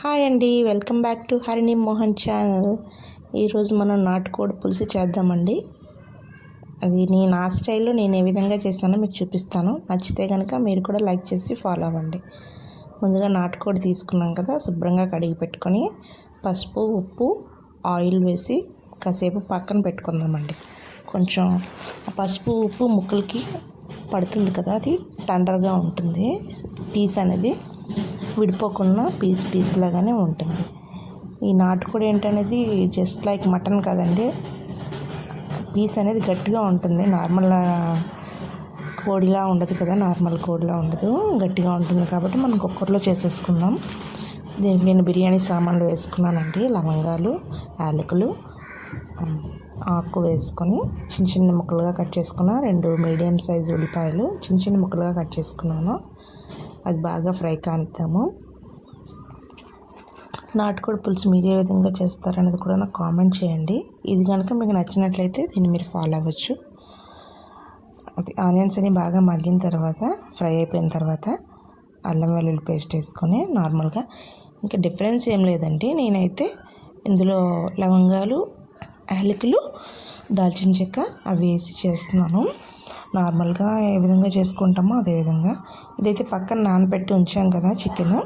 Hi అండి welcome back to Harini Mohan channel. ఈరోజు మనం నాటుకోడి పులుసు చేద్దామండి. అది నేను నా స్టైల్లో నేను ఏ విధంగా చేశానో మీకు చూపిస్తాను. నచ్చితే కనుక మీరు కూడా లైక్ చేసి ఫాలో అవ్వండి. ముందుగా నాటుకోడి తీసుకున్నాం కదా శుభ్రంగా కడిగి పెట్టుకొని పసుపు ఉప్పు ఆయిల్ వేసి కాసేపు పక్కన పెట్టుకుందామండి. కొంచెం పసుపు ఉప్పు ముక్కలకి పడుతుంది కదా అది టండర్గా ఉంటుంది పీస్ అనేది. విడిపోకుండా పీస్ పీస్ లాగానే ఉంటుంది. ఈ నాటుకోడి ఏంటనేది జస్ట్ లైక్ మటన్ కదండి. పీస్ అనేది గట్టిగా ఉంటుంది. నార్మల్ కోడిలా ఉండదు కదా నార్మల్ కోడిలా ఉండదు. గట్టిగా ఉంటుంది కాబట్టి మనం కుక్కర్లో చేసేసుకుందాం. దీనికి నేను బిర్యానీ సామాన్లు వేసుకున్నానండి. లవంగాలు యాలకులు ఆకు వేసుకొని చిన్న చిన్న ముక్కలుగా కట్ చేసుకున్న రెండు మీడియం సైజు ఉల్లిపాయలు చిన్న చిన్న ముక్కలుగా కట్ చేసుకున్నాను. అది బాగా ఫ్రై కానిద్దాము. నాటుకోడి పులుసు మీరు ఏ విధంగా చేస్తారనేది కూడా నాకు కామెంట్ చేయండి. ఇది కనుక మీకు నచ్చినట్లయితే దీన్ని మీరు ఫాలో అవ్వచ్చు. ఆనియన్స్ అని బాగా మగ్గిన తర్వాత ఫ్రై అయిపోయిన తర్వాత అల్లం వెల్లుల్లి పేస్ట్ వేసుకొని నార్మల్గా ఇంకా డిఫరెన్స్ ఏం లేదండి. నేనైతే ఇందులో లవంగాలు యాలకులు దాల్చిన చెక్క అవి వేసి చేస్తున్నాను. నార్మల్గా ఏ విధంగా చేసుకుంటామో అదే విధంగా. ఇదైతే పక్కన నానబెట్టి ఉంచాం కదా చికెన్.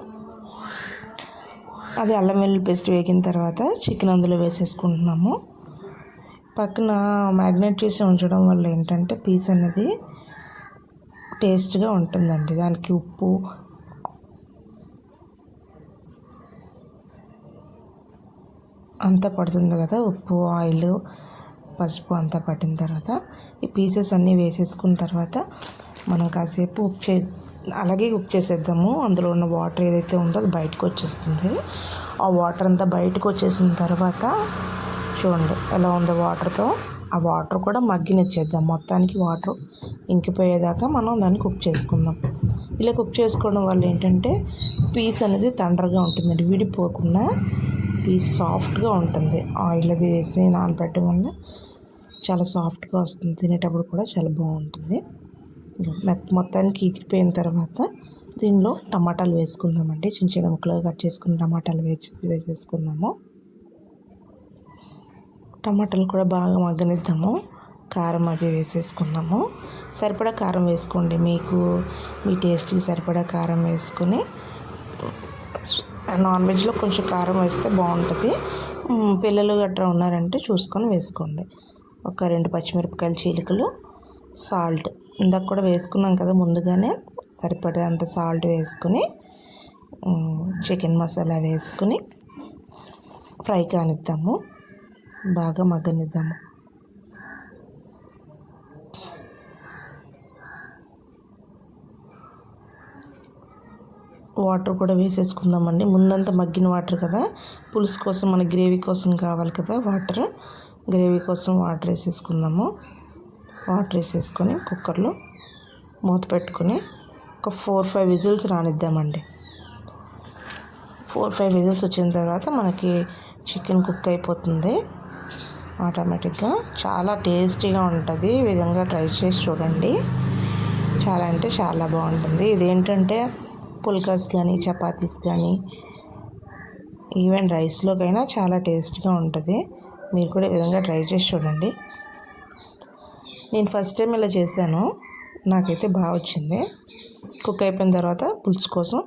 అది అల్లం వెల్లుల్లి పేస్ట్ వేగిన తర్వాత చికెన్ అందులో వేసేసుకుంటున్నాము. పక్కన మ్యాగ్నేట్ చేసి ఉంచడం వల్ల ఏంటంటే పీస్ అనేది టేస్ట్గా ఉంటుందండి. దానికి ఉప్పు అంతా పడుతుంది కదా ఉప్పు ఆయిల్ పసుపు అంతా పట్టిన తర్వాత ఈ పీసెస్ అన్నీ వేసేసుకున్న తర్వాత మనం కాసేపు కుక్ చే అలాగే కుక్ చేసేద్దాము. అందులో ఉన్న వాటర్ ఏదైతే ఉందో అది బయటకు వచ్చేస్తుంది. ఆ వాటర్ అంతా బయటకు వచ్చేసిన తర్వాత చూడండి ఎలా ఉందో వాటర్తో ఆ వాటర్ కూడా మగ్గినిచ్చేద్దాం. మొత్తానికి వాటర్ ఇంకిపోయేదాకా మనం దాన్ని కుక్ చేసుకుందాం. ఇలా కుక్ చేసుకోవడం వల్ల ఏంటంటే పీస్ అనేది తండ్రగా ఉంటుందండి. విడిపోకుండా పీస్ సాఫ్ట్గా ఉంటుంది. ఆయిల్ అది వేసి నానబెట్టడం వల్ల చాలా సాఫ్ట్గా వస్తుంది. తినేటప్పుడు కూడా చాలా బాగుంటుంది. మొత్తానికి ఎగిరిపోయిన తర్వాత దీనిలో టమాటాలు వేసుకుందామండి. చిన్న చిన్న ముక్కలుగా కట్ చేసుకుని టమాటాలు వేసి వేసేసుకుందాము. టమాటాలు కూడా బాగా మగ్గనిద్దాము. కారం అది వేసేసుకుందాము. సరిపడా కారం వేసుకోండి. మీకు మీ టేస్ట్కి సరిపడా కారం వేసుకుని నాన్ వెజ్లో కొంచెం కారం వేస్తే బాగుంటుంది. పిల్లలు గట్రా ఉన్నారంటే చూసుకొని వేసుకోండి. ఒక రెండు పచ్చిమిరపకాయల చీలికలు సాల్ట్. ఇందాక కూడా వేసుకున్నాం కదా ముందుగానే. సరిపడేంత సాల్ట్ వేసుకుని చికెన్ మసాలా వేసుకుని ఫ్రై కానిద్దాము. బాగా మగ్గనిద్దాము. వాటర్ కూడా వేసేసుకుందామండి. ముందంతా మగ్గిన వాటర్ కదా. పులుసు కోసం మన గ్రేవీ కోసం కావాలి కదా వాటర్. గ్రేవీ కోసం వాటర్ వేసేసుకుందాము. వాటర్ వేసేసుకొని కుక్కర్లో మూత పెట్టుకొని ఒక ఫోర్ ఫైవ్ విజిల్స్ రానిద్దామండి. ఫోర్ ఫైవ్ విజిల్స్ వచ్చిన తర్వాత మనకి చికెన్ కుక్ అయిపోతుంది. ఆటోమేటిక్గా చాలా టేస్టీగా ఉంటుంది. ఈ విధంగా ట్రై చేసి చూడండి. చాలా అంటే చాలా బాగుంటుంది. ఇదేంటంటే పుల్కాస్ కానీ చపాతీస్ కానీ ఈవెన్ రైస్లోకైనా చాలా టేస్ట్గా ఉంటుంది. మీరు కూడా ఈ విధంగా ట్రై చేసి చూడండి. నేను ఫస్ట్ టైం ఇలా చేశాను. నాకైతే బాగా వచ్చింది. కుక్ అయిపోయిన తర్వాత పులుసు కోసం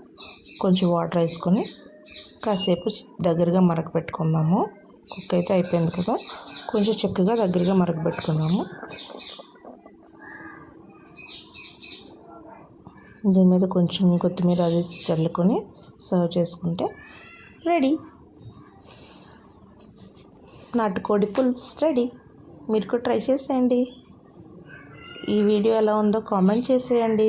కొంచెం వాటర్ వేసుకొని కాసేపు దగ్గరగా మరక పెట్టుకుందాము కుక్ అయితే అయిపోయింది కదా. కొంచెం చక్కగా దగ్గరగా మరక పెట్టుకున్నాము దీని మీద కొంచెం కొత్తిమీర అది చల్లుకొని సర్వ్ చేసుకుంటే రెడీ. నాటుకోడి పులుసు రెడీ. మీరు కూడా ట్రై చేసేయండి. ఈ వీడియో ఎలా ఉందో కామెంట్ చేసేయండి.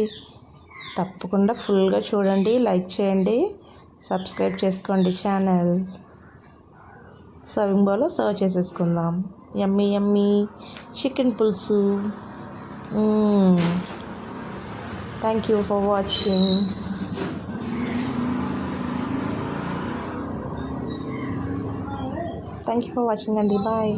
తప్పకుండా ఫుల్గా చూడండి లైక్ చేయండి సబ్స్క్రైబ్ చేసుకోండి ఛానల్. సర్వింగ్ బౌల్లో సర్వ్ చేసేసుకుందాం. ఎమ్మీ ఎమ్మీ చికెన్ పులుసు. Thank you for watching. Thank you for watching అండి బాయ్